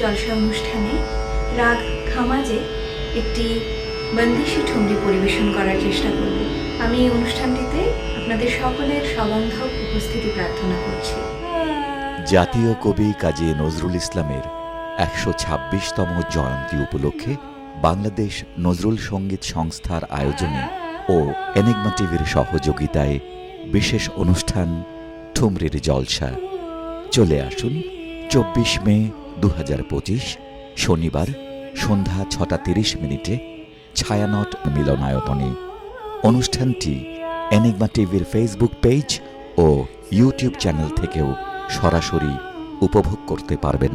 জলসা অনুষ্ঠানে রাগ খামাজে একটি বন্দিশি ঠুমরি পরিবেশন করার চেষ্টা করব। আমি এই অনুষ্ঠানটিতে আপনাদের সকলের সবান্ধব উপস্থিতি প্রার্থনা করছি। জাতীয় কবি কাজী নজরুল ইসলামের একশো ছাব্বিশতম জয়ন্তী উপলক্ষে বাংলাদেশ নজরুল সংগীত সংস্থার আয়োজনে ও এনিগমা টিভির সহযোগিতায় বিশেষ অনুষ্ঠান ঠুমরির জলসা। চলে আসুন চব্বিশ মে দু হাজার পঁচিশ, শনিবার, সন্ধ্যা ছটা তিরিশ মিনিটে ছায়ানট মিলনায়তনে। অনুষ্ঠানটি এনিগমা টিভির ফেসবুক পেজ ও ইউটিউব চ্যানেল থেকেও সরাসরি উপভোগ করতে পারবেন।